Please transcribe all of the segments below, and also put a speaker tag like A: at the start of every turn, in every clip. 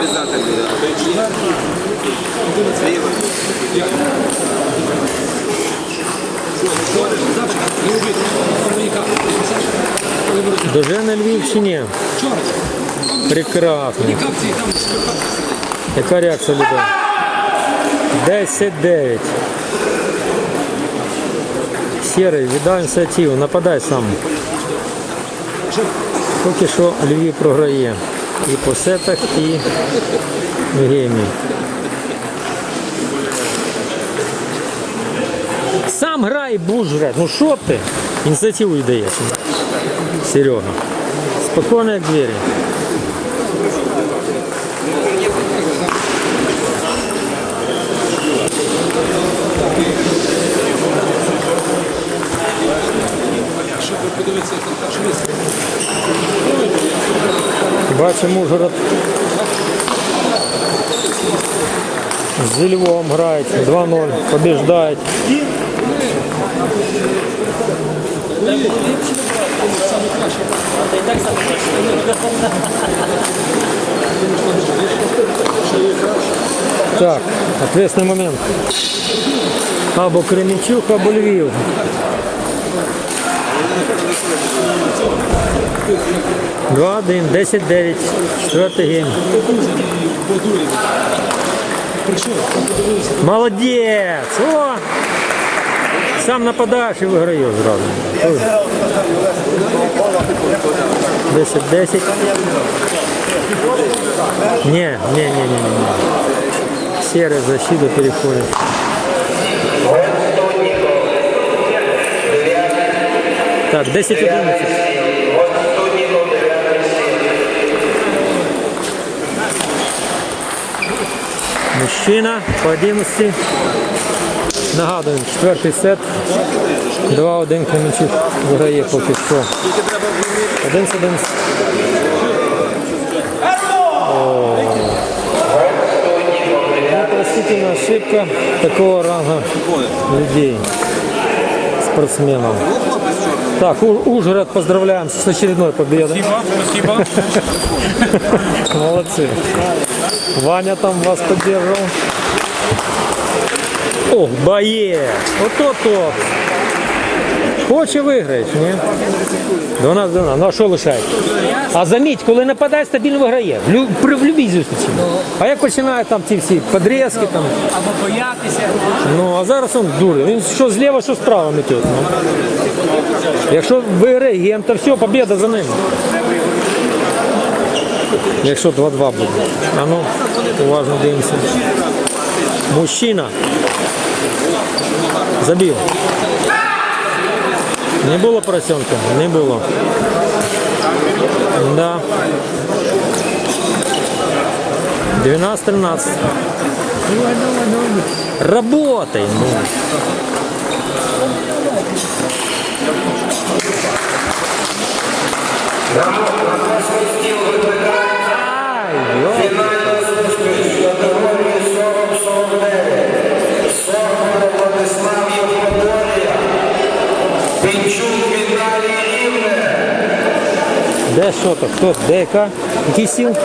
A: Обрізати. Зліва.
B: Дожене Львів чи? Прекрасно. Яка реакція людей? 10-9. Серий, віддай ініціативу, нападай сам. Поки що Львів програє. І по сетах, і в геймі. Сам грай, будеш. Ну що ти? Ініціативу віддаєш. Серега. Спокійно, як двері. Бачимо, Ужгород з Львовом грають 2-0, побіждають. Так, ответственный момент. Або Кременчук, або Львів. Два, один, 10-9. Четвертий гейм. Молодець! О! Сам нападаєш і виграєш зразу. 10-10. Не, не, не, не, не. Серая защита переходит. Так, 10-11. Мужчина по 11. Нагадуємо, четвертий сет. 2-1 Кременчук виграє поки що. 11-11. Непростительная ошибка такого ранга людей, спортсменов. Так, Ужгород поздравляем с очередной победой.
C: Спасибо, спасибо.
B: Молодцы. Ваня там вас поддерживал. Ох, боец! тот топ. Хоче виграєш, ні? 12 12. Ну а що лишається? А заміть, коли нападає, стабільно виграє. В, лю... при в любій зустрічі. А як починає там ці всі подрізки там.
C: Або боятися.
B: Ну а зараз він дуре. Він що зліва, що справа метить. Ну. Якщо виграє гем, то все, побіда за ним. Якщо 2-2 буде. А ну, уважно дивимося. Мужчина. Забив. Не було поросенка? Не було. Да. 12-13. Работай, ну. Ай, ё. Де що то? Хто? Де яка? Який сіл?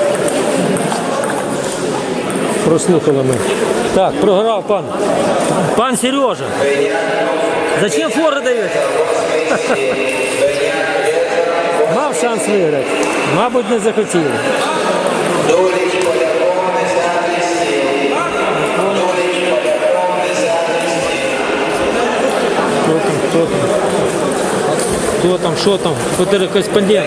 B: Прослухали ми. Так, програв пан. Пан Сережа. Зачем фори даєте? Мав шанс виграти. Мабуть, не захотіли. Хто там, що там? Фотокореспондент.